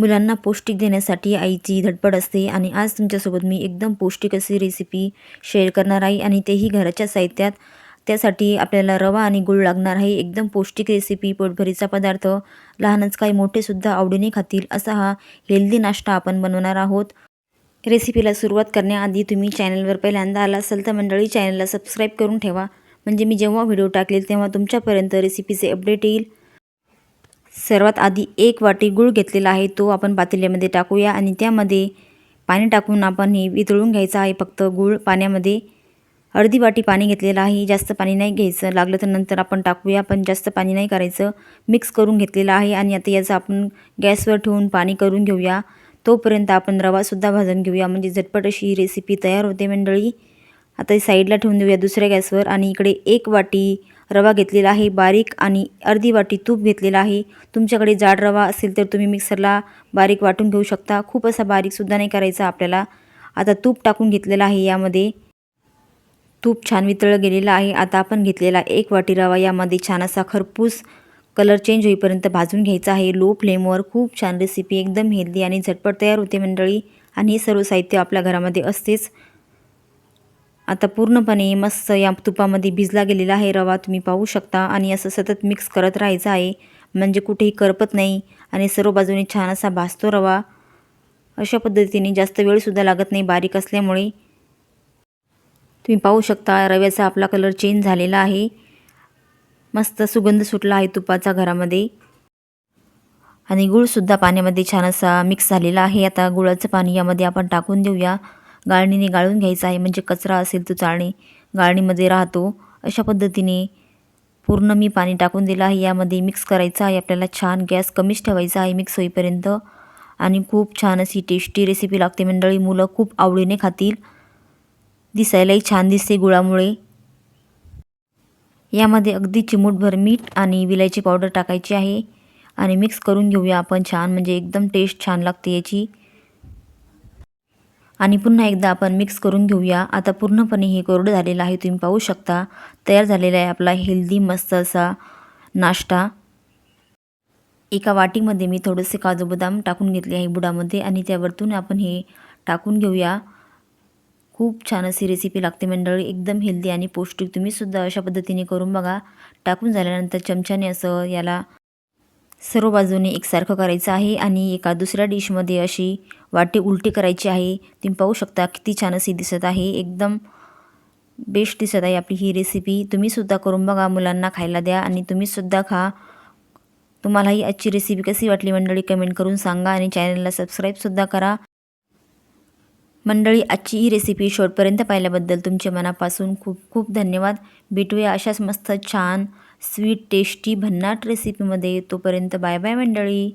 मुलांना पौष्टिक देण्यासाठी आईची धडपड असते आणि आज तुमच्यासोबत मी एकदम पौष्टिक अशी रेसिपी शेअर करणार आहे आणि तेही घराच्या साहित्यात. त्यासाठी आपल्याला रवा आणि गुळ लागणार आहे. एकदम पौष्टिक रेसिपी पोटभरीचा पदार्थ. लहानच काही मोठेसुद्धा आवडीने खातील असा हा हेल्दी नाश्ता आपण बनवणार आहोत. रेसिपीला सुरुवात करण्याआधी तुम्ही चॅनलवर पहिल्यांदा आला असाल तर मंडळी चॅनलला सबस्क्राईब करून ठेवा. म्हणजे मी जेव्हा व्हिडिओ टाकेल तेव्हा तुमच्यापर्यंत रेसिपीचे अपडेट येईल. सर्वात आधी एक वाटी गूळ घेतलेला आहे तो आपण पातेल्यामध्ये टाकूया आणि त्यामध्ये पाणी टाकून आपण हे वितळून घ्यायचं आहे. फक्त गूळ पाण्यामध्ये अर्धी वाटी पाणी घेतलेलं आहे. जास्त पाणी नाही घ्यायचं लागलं तर नंतर आपण टाकूया पण जास्त पाणी नाही करायचं. मिक्स करून घेतलेलं आहे आणि आता याचं आपण गॅसवर ठेवून पाणी करून घेऊया. तोपर्यंत आपण रवासुद्धा भाजून घेऊया. म्हणजे झटपट अशी ही रेसिपी तयार होते मंडळी. आता साईडला ठेवून देऊया दुसऱ्या गॅसवर आणि इकडे एक वाटी रवा घेतलेला आहे बारीक आणि अर्धी वाटी तूप घेतलेला आहे. तुमच्याकडे जाड रवा असेल तर तुम्ही मिक्सरला बारीक वाटून घेऊ शकता. खूप असा बारीकसुद्धा नाही करायचा आपल्याला. आता तूप टाकून घेतलेलं आहे यामध्ये. तूप छान वितळलं गेलेलं आहे. आता आपण घेतलेला एक वाटी रवा. यामध्ये छान असा खरपूस कलर चेंज होईपर्यंत भाजून घ्यायचा आहे. लो फ्लेमवर खूप छान रेसिपी एकदम हेल्दी आणि झटपट तयार होते मंडळी. आणि हे सर्व साहित्य आपल्या घरामध्ये असतेच. आता पूर्णपणे मस्त या तुपामध्ये भिजला गेलेला आहे रवा तुम्ही पाहू शकता. आणि असं सतत मिक्स करत राहायचं आहे. म्हणजे कुठेही करपत नाही. आणि सर्व बाजूने छान असा भाजतो रवा. अशा पद्धतीने जास्त वेळसुद्धा लागत नाही बारीक असल्यामुळे. तुम्ही पाहू शकता रव्याचा आपला कलर चेंज झालेला आहे. मस्त सुगंध सुटला आहे तुपाचा घरामध्ये. आणि गुळसुद्धा पाण्यामध्ये छान असा मिक्स झालेला आहे. आता गुळाचं पाणी यामध्ये आपण टाकून देऊया. गाळणीने गाळून घ्यायचं आहे. म्हणजे कचरा असेल तो चाळणी गाळणीमध्ये राहतो. अशा पद्धतीने पूर्ण मी पाणी टाकून दिलं आहे. यामध्ये मिक्स करायचं आहे. आपल्याला छान गॅस कमीच ठेवायचा आहे मिक्स होईपर्यंत. आणि खूप छान अशी टेस्टी रेसिपी लागते. मंडळी मुलं खूप आवडीने खातील. दिसायलाही छान दिसते गुळामुळे. यामध्ये अगदी चिमूटभर मीठ आणि विलायची पावडर टाकायची आहे. आणि मिक्स करून घेऊया आपण छान. म्हणजे एकदम टेस्ट छान लागते याची. आणि पुन्हा एकदा आपण मिक्स करून घेऊया. आता पूर्णपणे हे कोरडं झालेलं आहे तुम्ही पाहू शकता. तयार झालेला आहे आपला हेल्दी मस्त असा नाश्ता. एका वाटीमध्ये मी थोडेसे काजू बदाम टाकून घेतले आहे बुडामध्ये आणि त्यावरतून आपण हे टाकून घेऊया. खूप छान अशी रेसिपी लागते मंडळी. एकदम हेल्दी आणि पौष्टिक. तुम्हीसुद्धा अशा पद्धतीने करून बघा. टाकून झाल्यानंतर चमच्याने असं याला सर्व बाजूने एकसारखं करायचं आहे आणि एका दुसऱ्या डिशमध्ये अशी वाटी उलटी करायची आहे. तुम्ही पाहू शकता किती छान अशी दिसत आहे. एकदम बेस्ट दिसत आहे आपली ही रेसिपी तुम्हीसुद्धा करून बघा मुलांना खायला द्या आणि तुम्हीसुद्धा खा. तुम्हाला ही आजची रेसिपी कशी वाटली मंडळी कमेंट करून सांगा आणि चॅनलला सबस्क्राईबसुद्धा करा. मंडळी आजची ही रेसिपी शेवटपर्यंत पाहिल्याबद्दल तुमच्या मनापासून खूप खूप धन्यवाद. भेटूया अशाच मस्त छान स्वीट टेस्टी भन्नाट रेसिपीमध्ये तोपर्यंत बाय बाय मंडळी.